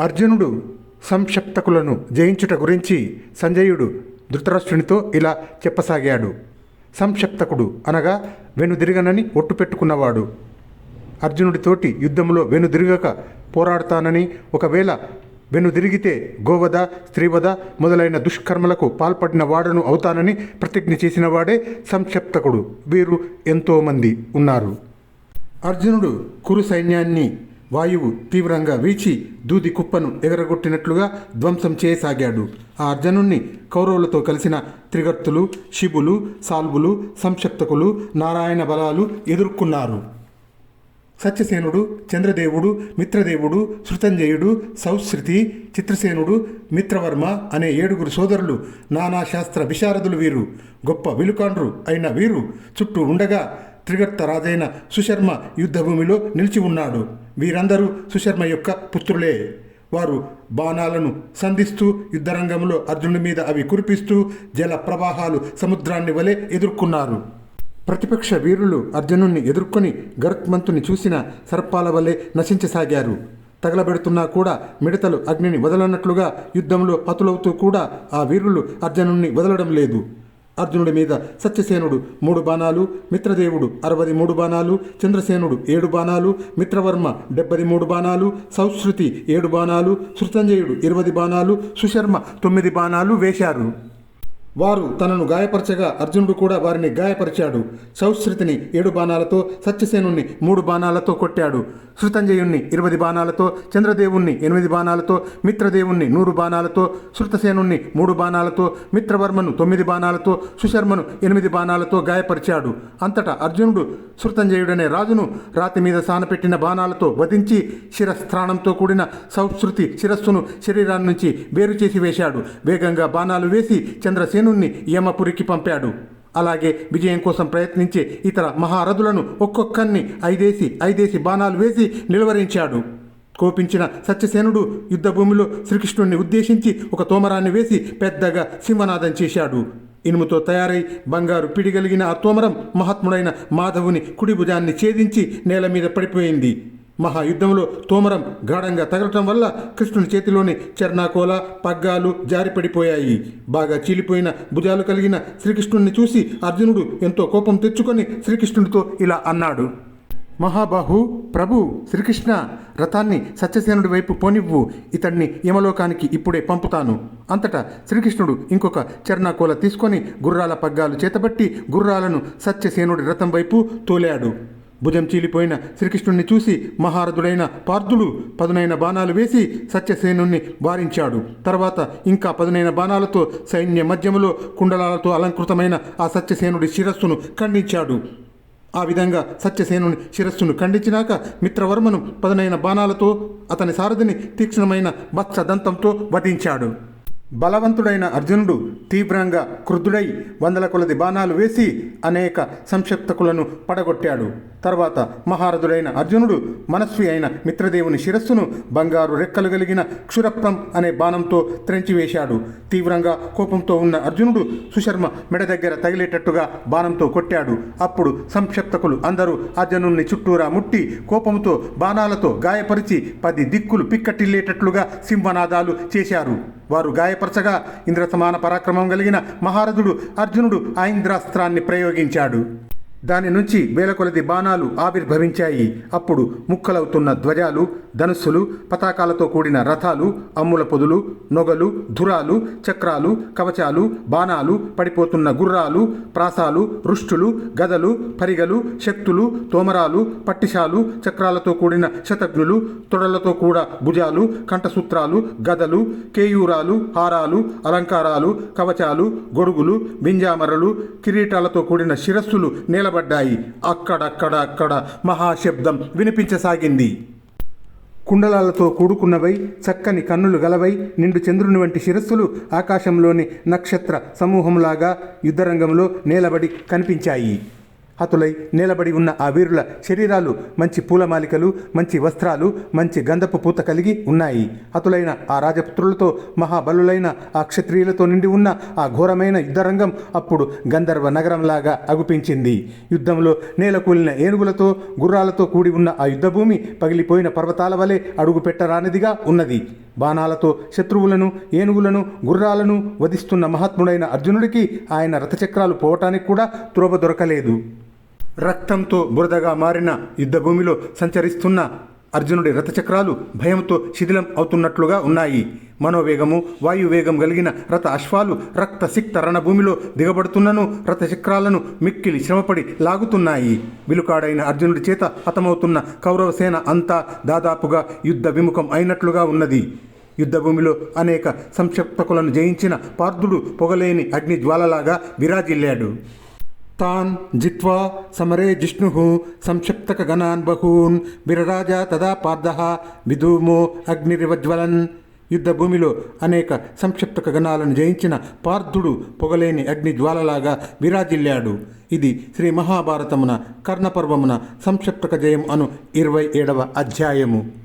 అర్జునుడు సంక్షప్తకులను జయించుట గురించి సంజయుడు ధృతరాష్ట్రునితో ఇలా చెప్పసాగాడు. సంక్షప్తకుడు అనగా వెనుదిరగనని ఒట్టు పెట్టుకున్నవాడు. అర్జునుడితోటి యుద్ధంలో వెనుదిరగక పోరాడతానని ఒకవేళ వెనుదిరిగితే గోవధ స్త్రీవధ మొదలైన దుష్కర్మలకు పాల్పడిన వాడను అవుతానని ప్రతిజ్ఞ చేసిన వాడే సంక్షప్తకుడు. వీరు ఎంతోమంది ఉన్నారు. అర్జునుడు కురు సైన్యాన్ని వాయువు తీవ్రంగా వీచి దూది కుప్పను ఎగరగొట్టినట్లుగా ధ్వంసం చేయసాగాడు. ఆ అర్జునుణ్ణి కౌరవులతో కలిసిన త్రిగర్తులు శిబులు సాల్వులు సంక్షప్తకులు నారాయణ బలాలు ఎదుర్కొన్నారు. సత్యసేనుడు చంద్రదేవుడు మిత్రదేవుడు శృతంజయుడు సౌశ్రుతి చిత్రసేనుడు మిత్రవర్మ అనే ఏడుగురు సోదరులు నానాశాస్త్ర విశారదులు వీరు. గొప్ప విలుకాండ్రు అయిన వీరు చుట్టూ ఉండగా త్రిగర్త రాజైన సుశర్మ యుద్ధభూమిలో నిలిచి ఉన్నాడు. వీరందరూ సుశర్మ యొక్క పుత్రులే. వారు బాణాలను సంధిస్తూ యుద్ధరంగంలో అర్జునుడి మీద అవి కురిపిస్తూ జల ప్రవాహాలు సముద్రాన్ని వలె ఎదుర్కొన్నారు. ప్రతిపక్ష వీరులు అర్జునుణ్ణి ఎదుర్కొని గరుత్మంతుని చూసిన సర్పాల వలె నశించసాగారు. తగలబెడుతున్నా కూడా మిడతలు అగ్నిని వదలనట్లుగా యుద్ధంలో పతులవుతూ కూడా ఆ వీరులు అర్జునుణ్ణి వదలడం లేదు. అర్జునుడి మీద సత్యసేనుడు మూడు బాణాలు మిత్రదేవుడు అరవై మూడు బాణాలు చంద్రసేనుడు ఏడు బాణాలు మిత్రవర్మ డెబ్బది మూడు బాణాలు సౌశ్రుతి ఏడు బాణాలు శృతంజయుడు ఇరవై బాణాలు సుశర్మ తొమ్మిది బాణాలు వేశారు. వారు తనను గాయపరచగా అర్జునుడు కూడా వారిని గాయపరిచాడు. సౌశ్రుతిని ఏడు బాణాలతో సత్యసేనుణ్ణి మూడు బాణాలతో కొట్టాడు. శృతంజయుణ్ణి ఇరవై బాణాలతో చంద్రదేవుణ్ణి ఎనిమిది బాణాలతో మిత్రదేవుణ్ణి నూరు బాణాలతో శృతసేనుణ్ణి మూడు బాణాలతో మిత్రవర్మను తొమ్మిది బాణాలతో సుశర్మను ఎనిమిది బాణాలతో గాయపరిచాడు. అంతటా అర్జునుడు శృతంజయుడనే రాజును రాతి మీద సానపెట్టిన బాణాలతో వధించి శిరస్త్రాణంతో కూడిన సౌశ్రుతి శిరస్సును శరీరాన్ని నుంచి వేరు చేసి వేశాడు. వేగంగా బాణాలు వేసి చంద్రసేను చంద్రసేనుణ్ణి యమపురికి పంపాడు. అలాగే విజయం కోసం ప్రయత్నించే ఇతర మహారథులను ఒక్కొక్కరిని ఐదేసి ఐదేసి బాణాలు వేసి నిలువరించాడు. కోపించిన సత్యసేనుడు యుద్ధభూమిలో శ్రీకృష్ణుడిని ఉద్దేశించి ఒక తోమరాన్ని వేసి పెద్దగా సింహనాదం చేశాడు. ఇనుముతో తయారై బంగారు పిడిగలిగిన ఆ తోమరం మహాత్ముడైన మాధవుని కుడి భుజాన్ని ఛేదించి నేల మీద పడిపోయింది. మహాయుద్ధంలో తోమరం గాఢంగా తగలటం వల్ల కృష్ణుని చేతిలోని చర్నాకోల పగ్గాలు జారిపడిపోయాయి. బాగా చీలిపోయిన భుజాలు కలిగిన శ్రీకృష్ణుణ్ణి చూసి అర్జునుడు ఎంతో కోపం తెచ్చుకొని శ్రీకృష్ణుడితో ఇలా అన్నాడు. మహాబాహు ప్రభు శ్రీకృష్ణ రథాన్ని సత్యసేనుడి వైపు పోనివ్వు. ఇతన్ని యమలోకానికి ఇప్పుడే పంపుతాను. అంతటా శ్రీకృష్ణుడు ఇంకొక చర్నాకోల తీసుకొని గుర్రాల పగ్గాలు చేతబట్టి గుర్రాలను సత్యసేనుడి రథం వైపు తోలాడు. భుజం చీలిపోయిన శ్రీకృష్ణుణ్ణి చూసి మహారథుడైన పార్థుడు పదునైన బాణాలు వేసి సత్యసేనుణ్ణి వారించాడు. తర్వాత ఇంకా పదునైన బాణాలతో సైన్య మధ్యములో కుండలాలతో అలంకృతమైన ఆ సత్యసేనుడి శిరస్సును ఖండించాడు. ఆ విధంగా సత్యసేనుని శిరస్సును ఖండించినాక మిత్రవర్మను పదునైన బాణాలతో అతని సారథిని తీక్షణమైన బత్స దంతంతో వధించాడు. బలవంతుడైన అర్జునుడు తీవ్రంగా క్రుద్ధుడై వందల కొలది బాణాలు వేసి అనేక సంక్షిప్తకులను పడగొట్టాడు. తర్వాత మహారథుడైన అర్జునుడు మనస్వి అయిన మిత్రదేవుని శిరస్సును బంగారు రెక్కలు కలిగిన క్షురప్రం అనే బాణంతో త్రెంచివేశాడు. తీవ్రంగా కోపంతో ఉన్న అర్జునుడు సుశర్మ మెడ దగ్గర తగిలేటట్టుగా బాణంతో కొట్టాడు. అప్పుడు సంక్షిప్తకులు అందరూ అర్జునుడిని చుట్టూరా ముట్టి కోపంతో బాణాలతో గాయపరిచి పది దిక్కులు పిక్కటిల్లేటట్లుగా సింహనాదాలు చేశారు. వారు గాయపరచగా ఇంద్ర సమాన పరాక్రమం కలిగిన మహారథుడు అర్జునుడు ఆ ఇంద్రాస్త్రాన్ని ప్రయోగించాడు. దాని నుంచి వేల కొలది బాణాలు ఆవిర్భవించాయి. అప్పుడు ముక్కలవుతున్న ధ్వజాలు ధనుస్సులు పతాకాలతో కూడిన రథాలు అమ్ముల పొదులు నొగలు ధురాలు చక్రాలు కవచాలు బాణాలు పడిపోతున్న గుర్రాలు ప్రాసాలు రుష్టులు గదలు పరిగలు శక్తులు తోమరాలు పట్టిశాలు చక్రాలతో కూడిన శతఘ్నులు తొడలతో కూడా భుజాలు కంఠసూత్రాలు గదలు కేయూరాలు హారాలు అలంకారాలు కవచాలు గొడుగులు బింజామరలు కిరీటాలతో కూడిన శిరస్సులు నిలబడ్డాయి అక్కడక్కడ అక్కడ మహాశబ్దం వినిపించసాగింది. కుండలాలతో కూడుకున్నవై చక్కని కన్నులు గలవై నిండు చంద్రుని వంటి శిరస్సులు ఆకాశంలోని నక్షత్ర సమూహంలాగా యుద్ధరంగంలో నేలబడి కనిపించాయి. హతులై నిలబడి ఉన్న ఆ వీరుల శరీరాలు మంచి పూలమాలికలు మంచి వస్త్రాలు మంచి గంధపు పూత కలిగి ఉన్నాయి. హతులైన ఆ రాజపుత్రులతో మహాబలులైన ఆ క్షత్రియులతో నిండి ఉన్న ఆ ఘోరమైన యుద్ధరంగం అప్పుడు గంధర్వ నగరంలాగా అగుపించింది. యుద్ధంలో నేలకూలిన ఏనుగులతో గుర్రాలతో కూడి ఉన్న ఆ యుద్ధభూమి పగిలిపోయిన పర్వతాల వలె అడుగు పెట్టరానిదిగా ఉన్నది. బాణాలతో శత్రువులను ఏనుగులను గుర్రాలను వధిస్తున్న మహాత్ముడైన అర్జునుడికి ఆయన రథచక్రాలు పోవటానికి కూడా త్రోవ దొరకలేదు. రక్తంతో బురదగా మారిన యుద్ధభూమిలో సంచరిస్తున్న అర్జునుడి రథచక్రాలు భయంతో శిథిలం అవుతున్నట్లుగా ఉన్నాయి. మనోవేగము వాయువేగం కలిగిన రథ అశ్వాలు రక్త సిక్త రణభూమిలో దిగబడుతున్నను రథచక్రాలను మిక్కిలి శ్రమపడి లాగుతున్నాయి. విలుకాడైన అర్జునుడి చేత హతమవుతున్న కౌరవసేన అంతా దాదాపుగా యుద్ధ విముఖం అయినట్లుగా ఉన్నది. యుద్ధభూమిలో అనేక సంక్షిప్తకులను జయించిన పార్థుడు పొగలేని అగ్ని జ్వాలలాగా విరాజిల్లాడు. తాన్ జిత్వా సమరే జిష్ణు సంక్షిప్తక గణాన్ బహూన్ విరరాజ తదా పార్థ విధూమో అగ్నిరివజ్వలన్. యుద్ధభూమిలో అనేక సంక్షిప్తక గణాలను జయించిన పార్థుడు పొగలేని అగ్ని జ్వాలలాగా విరాజిల్లాడు. ఇది శ్రీ మహాభారతమున కర్ణపర్వమున సంక్షిప్తక జయం అను ఇరవై ఏడవ అధ్యాయము.